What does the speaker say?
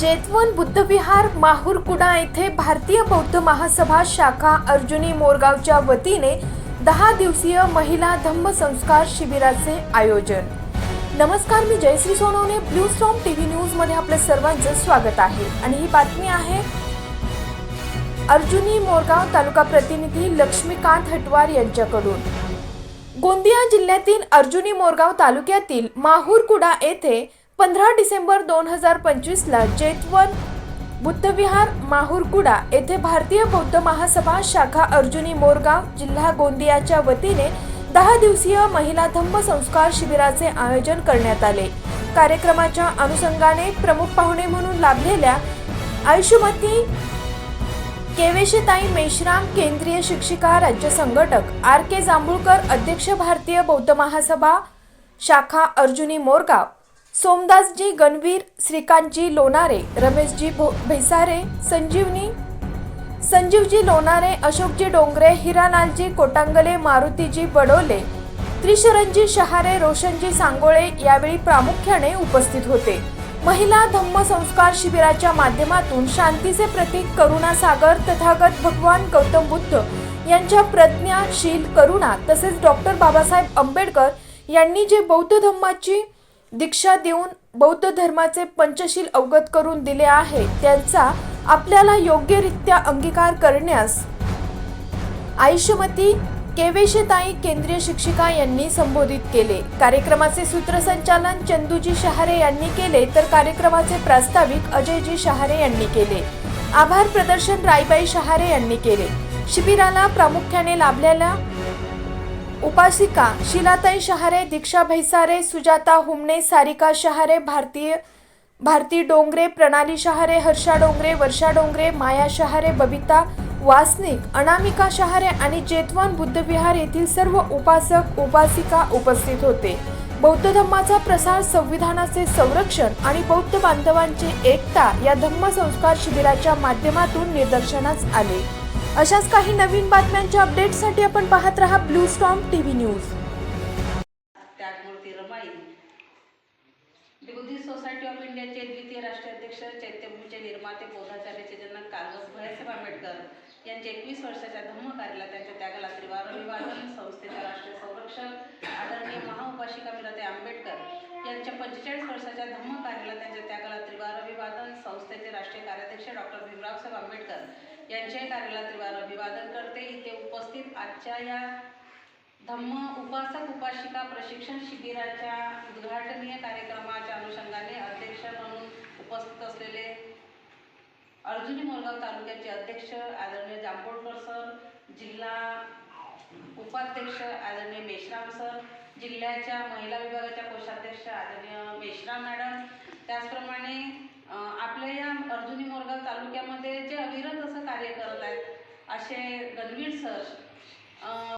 जेतवन बुद्धविहार माहूरकुडा येथे भारतीय बौद्ध महासभा शाखा अर्जुनी मोरगावच्या वतीने दहा दिवसीय महिला धम्म संस्कार शिबिराचे आयोजन. नमस्कार मी Jayashree Sonawane blue storm TV न्यूजमध्ये आपलं सर्वांचं स्वागत आहे. आणि ही बातमी आहे अर्जुनी मोरगाव तालुका प्रतिनिधी लक्ष्मीकांत हटवार यांच्याकडून. गोंदिया जिल्ह्यातील अर्जुनी मोरगाव तालुक्यातील माहूरकुडा येथे पंधरा डिसेंबर दोन हजार पंचवीसला जेतवन बुद्धविहार माहूरकुडा येथे भारतीय बौद्ध महासभा शाखा अर्जुनी मोरगाव जिल्हा गोंदियाच्या वतीने दहा दिवसीय महिला धम्म संस्कार शिबिराचे आयोजन करण्यात आले. कार्यक्रमाच्या अनुषंगाने प्रमुख पाहुणे म्हणून लाभलेल्या आयुष्यमती केवेशताई मेश्राम केंद्रीय शिक्षिका राज्य संघटक आर के जांभूळकर अध्यक्ष भारतीय बौद्ध महासभा शाखा अर्जुनी मोरगाव सोमदासजी गणवीर श्रीकांतजी लोणारे रमेशजी भो भैसारे संजीवनी संजीवजी लोणारे अशोकजी डोंगरे हिरालालजी कोटांगले मारुतीजी बडोले त्रिशरणजी शहारे रोशनजी सांगोळे यावेळी प्रामुख्याने उपस्थित होते. महिला धम्म संस्कार शिबिराच्या माध्यमातून शांतीचे प्रतीक करुणा सागर तथागत भगवान गौतम बुद्ध यांच्या प्रज्ञाशील करुणा तसेच डॉक्टर बाबासाहेब आंबेडकर यांनी जे बौद्ध धम्माची दीक्षा देऊन बौद्ध धर्माचे पंचशील अवगत करून दिले आहे. त्यांचा आपल्याला योग्यरित्या अंगीकार करण्यास आयुष्यमती केवेशताई केंद्रीय शिक्षिका यांनी संबोधित केले. कार्यक्रमाचे सूत्रसंचालन चंदूजी शहारे यांनी केले तर कार्यक्रमाचे प्रास्ताविक अजयजी शहारे यांनी केले. आभार प्रदर्शन राईबाई शहारे यांनी केले. शिबिराला प्रामुख्याने लाभलेल्या उपासिका शिलाताई शहारे दीक्षा भैसारे सुजाता हुमणे सारिका शहारे भारतीय भारती डोंगरे प्रणाली शहारे हर्षा डोंगरे वर्षा डोंगरे माया शहारे बबिता वासनिक अनामिका शहारे आणि जेतवान बुद्धविहार येथील सर्व उपासक उपासिका उपस्थित होते. बौद्ध धम्माचा प्रसार संविधानाचे संरक्षण आणि बौद्ध बांधवांची एकता या धम्म संस्कार शिबिराच्या माध्यमातून निदर्शनास आले. अशाच काही नवीन बातम्यांच्या अपडेटसाठी आपण पाहत रहा blue storm TV news. Ramai. Buddhist society of इंडियाचे द्वितीय राष्ट्रीय अध्यक्ष चैत्यभूमीचे निर्माते बौद्धाचार्याचे जनक कालवस भैयासाहेब आंबेडकर यांच्या एकवीस वर्षाच्या धम्मकार्याला त्यांच्या त्यागाला त्रिवार अभिवादन संस्थेचे राष्ट्रीय संरक्षक आदरणीय महाउपाशिका मिराते आंबेडकर यांच्या पंचेचाळीस वर्षाच्या धम्मकार्याला त्यांच्या त्यागाला त्रिवार अभिवादन संस्थेचे राष्ट्रीय कार्याध्यक्ष डॉक्टर भीमरावसाहेब आंबेडकर यांच्याही कार्याला त्रिवार अभिवादन करते. इथे उपस्थित आजच्या या धम्म उपासक उपासिका प्रशिक्षण शिबिराच्या उद्घाटनीय कार्यक्रमाच्या अनुषंगाने अध्यक्ष म्हणून उपस्थित असलेले अर्जुनी मोरगाव तालुक्याचे अध्यक्ष आदरणीय जांभोळकर सर जिल्हा उपाध्यक्ष आदरणीय मेश्राम सर जिल्ह्याच्या महिला विभागाच्या कोषाध्यक्ष आदरणीय मेश्राम मॅडम. त्याचप्रमाणे आपल्या या अर्जुनी मोरगाव तालुक्यामध्ये जे अविरत असं कार्य करत आहेत असे गणवीर सर अं,